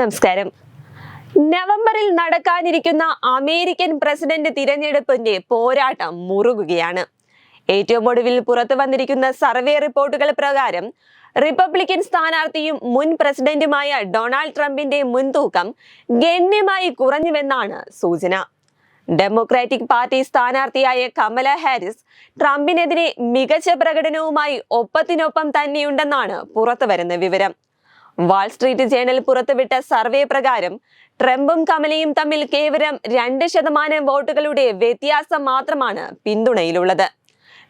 നമസ്കാരം. നവംബറിൽ നടക്കാനിരിക്കുന്ന അമേരിക്കൻ പ്രസിഡന്റ് തിരഞ്ഞെടുപ്പിന്റെ പോരാട്ടം മുറുകുകയാണ്. ഏറ്റവും ഒടുവിൽ പുറത്തു വന്നിരിക്കുന്ന സർവേ റിപ്പോർട്ടുകൾ പ്രകാരം റിപ്പബ്ലിക്കൻ സ്ഥാനാർത്ഥിയും മുൻ പ്രസിഡന്റുമായ ഡൊണാൾഡ് ട്രംപിന്റെ മുൻതൂക്കം ഗണ്യമായി കുറഞ്ഞുവെന്നാണ് സൂചന. ഡെമോക്രാറ്റിക് പാർട്ടി സ്ഥാനാർത്ഥിയായ കമല ഹാരിസ് ട്രംപിനെതിരെ മികച്ച പ്രകടനവുമായി ഒപ്പത്തിനൊപ്പം തന്നെയുണ്ടെന്നാണ് പുറത്തുവരുന്ന വിവരം. വാൾ സ്ട്രീറ്റ് ജേണൽ പുറത്തുവിട്ട സർവേ പ്രകാരം ട്രംപും കമലയും തമ്മിൽ കേവലം രണ്ട് ശതമാനം വോട്ടുകളുടെ വ്യത്യാസം മാത്രമാണ് പിന്തുണയിലുള്ളത്.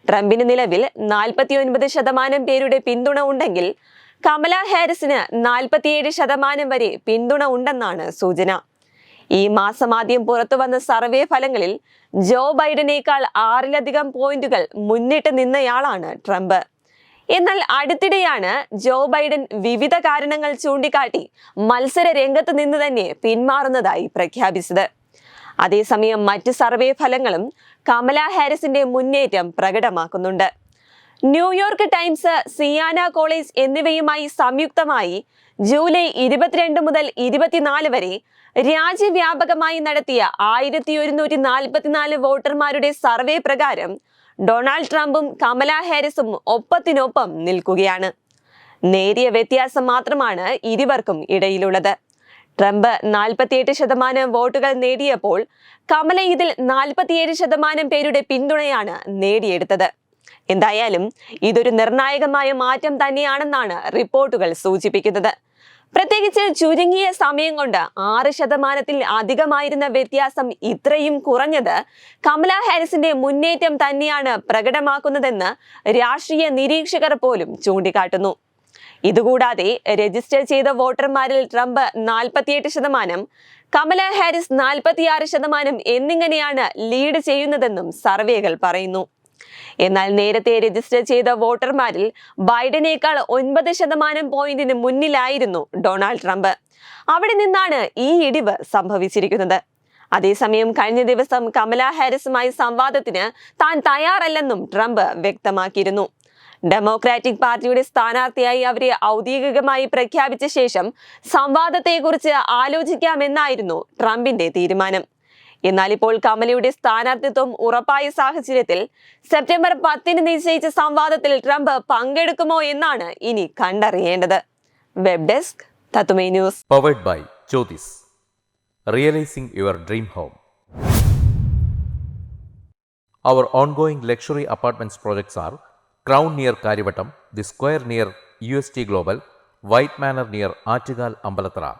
ട്രംപിന് നിലവിൽ നാൽപ്പത്തിയൊൻപത് ശതമാനം പേരുടെ പിന്തുണ ഉണ്ടെങ്കിൽ കമല ഹാരിസിന് നാൽപ്പത്തിയേഴ് ശതമാനം വരെ പിന്തുണ ഉണ്ടെന്നാണ് സൂചന. ഈ മാസം ആദ്യം പുറത്തു വന്ന സർവേ ഫലങ്ങളിൽ ജോ ബൈഡനേക്കാൾ ആറിലധികം പോയിന്റുകൾ മുന്നിട്ട് നിന്നയാളാണ് ട്രംപ്. എന്നാൽ അടുത്തിടെയാണ് ജോ ബൈഡൻ വിവിധ കാരണങ്ങൾ ചൂണ്ടിക്കാട്ടി മത്സര രംഗത്ത് നിന്ന് തന്നെ പിന്മാറുന്നതായി പ്രഖ്യാപിച്ചത്. അതേസമയം മറ്റ് സർവേ ഫലങ്ങളും കമല ഹാരിസിന്റെ മുന്നേറ്റം പ്രകടമാക്കുന്നുണ്ട്. New York Times Siena College എന്നിവയുമായി സംയുക്തമായി ജൂലൈ ഇരുപത്തിരണ്ട് മുതൽ ഇരുപത്തിനാല് വരെ രാജ്യവ്യാപകമായി നടത്തിയ ആയിരത്തി ഒരുന്നൂറ്റി നാൽപ്പത്തിനാല് വോട്ടർമാരുടെ സർവേ പ്രകാരം ഡൊണാൾഡ് ട്രംപും കമല ഹാരിസും ഒപ്പത്തിനൊപ്പം നിൽക്കുകയാണ്. നേരിയ വ്യത്യാസം മാത്രമാണ് ഇരുവർക്കും ഇടയിലുള്ളത്. ട്രംപ് നാൽപ്പത്തിയെട്ട് ശതമാനം വോട്ടുകൾ നേടിയപ്പോൾ കമല ഇതിൽ നാൽപ്പത്തിയേഴ് ശതമാനം പേരുടെ പിന്തുണയാണ് നേടിയെടുത്തത്. എന്തായാലും ഇതൊരു നിർണായകമായ മാറ്റം തന്നെയാണെന്നാണ് റിപ്പോർട്ടുകൾ സൂചിപ്പിക്കുന്നത്. പ്രത്യേകിച്ച് ചുരുങ്ങിയ സമയം കൊണ്ട് ആറ് ശതമാനത്തിൽ അധികമായിരുന്ന വ്യത്യാസം ഇത്രയും കുറഞ്ഞത് കമല ഹാരിസിന്റെ മുന്നേറ്റം തന്നെയാണ് പ്രകടമാക്കുന്നതെന്ന് രാഷ്ട്രീയ നിരീക്ഷകർ പോലും ചൂണ്ടിക്കാട്ടുന്നു. ഇതുകൂടാതെ രജിസ്റ്റർ ചെയ്ത വോട്ടർമാരിൽ ട്രംപ് നാൽപ്പത്തിയെട്ട് ശതമാനം കമല ഹാരിസ് നാൽപ്പത്തിയാറ് ശതമാനം എന്നിങ്ങനെയാണ് ലീഡ് ചെയ്യുന്നതെന്നും സർവേകൾ പറയുന്നു. എന്നാൽ നേരത്തെ രജിസ്റ്റർ ചെയ്ത വോട്ടർമാരിൽ ബൈഡനേക്കാൾ ഒൻപത് ശതമാനം പോയിന്റിന് മുന്നിലായിരുന്നു ഡൊണാൾഡ് ട്രംപ്. അവിടെ നിന്നാണ് ഈ ഇടിവ് സംഭവിച്ചിരിക്കുന്നത്. അതേസമയം കഴിഞ്ഞ ദിവസം കമല ഹാരിസുമായി സംവാദത്തിന് താൻ തയ്യാറല്ലെന്നും ട്രംപ് വ്യക്തമാക്കിയിരുന്നു. ഡെമോക്രാറ്റിക് പാർട്ടിയുടെ സ്ഥാനാർത്ഥിയായി അവരെ ഔദ്യോഗികമായി പ്രഖ്യാപിച്ച ശേഷം സംവാദത്തെക്കുറിച്ച് ആലോചിക്കാമെന്നായിരുന്നു ട്രംപിന്റെ തീരുമാനം. എന്നാൽ ഇപ്പോൾ കമലയുടെ സ്ഥാനാർത്ഥിത്വം ഉറപ്പായ സാഹചര്യത്തിൽ സെപ്റ്റംബർ പത്തിന് നിശ്ചയിച്ച സംവാദത്തിൽ ട്രംപ് പങ്കെടുക്കുമോ എന്നാണ് ഇനി കണ്ടറിയേണ്ടത്. Web desk തത്തുമേ news. Powered by Jyothis realising your dream home Our ongoing luxury apartments projects are Crown near Karivattam, The Square near UST Global, White Manor near Achigal Ambalatra,